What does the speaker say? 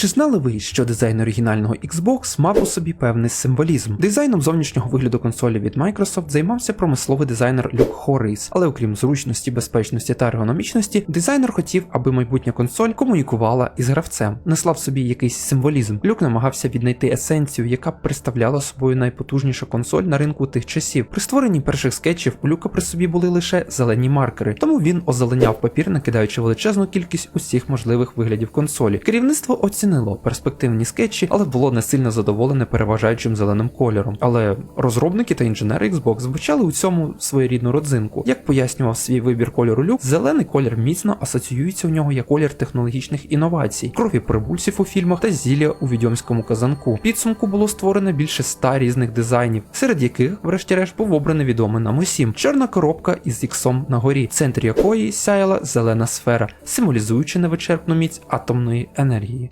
Чи знали ви, що дизайн оригінального Xbox мав у собі певний символізм? Дизайном зовнішнього вигляду консолі від Microsoft займався промисловий дизайнер Люк Хорріс, але окрім зручності, безпечності та ергономічності, дизайнер хотів, аби майбутня консоль комунікувала із гравцем, несла в собі якийсь символізм. Люк намагався віднайти есенцію, яка б представляла собою найпотужніша консоль на ринку тих часів. При створенні перших скетчів у Люка при собі були лише зелені маркери, тому він озеленяв папір, накидаючи величезну кількість усіх можливих виглядів консолі. Керівництво оцінило перспективні скетчі, але було не сильно задоволене переважаючим зеленим кольором. Але розробники та інженери Xbox звучали у цьому своєрідну родзинку. Як пояснював свій вибір кольору Люк, зелений колір міцно асоціюється у нього як колір технологічних інновацій, крові прибульців у фільмах та зілля у відьомському казанку. Підсумку було створено більше ста різних дизайнів, серед яких, врешті-решт, був обраний відомий нам усім чорна коробка із іксом на горі, в центрі якої сяяла зелена сфера, символізуючи невичерпну міць атомної енергії.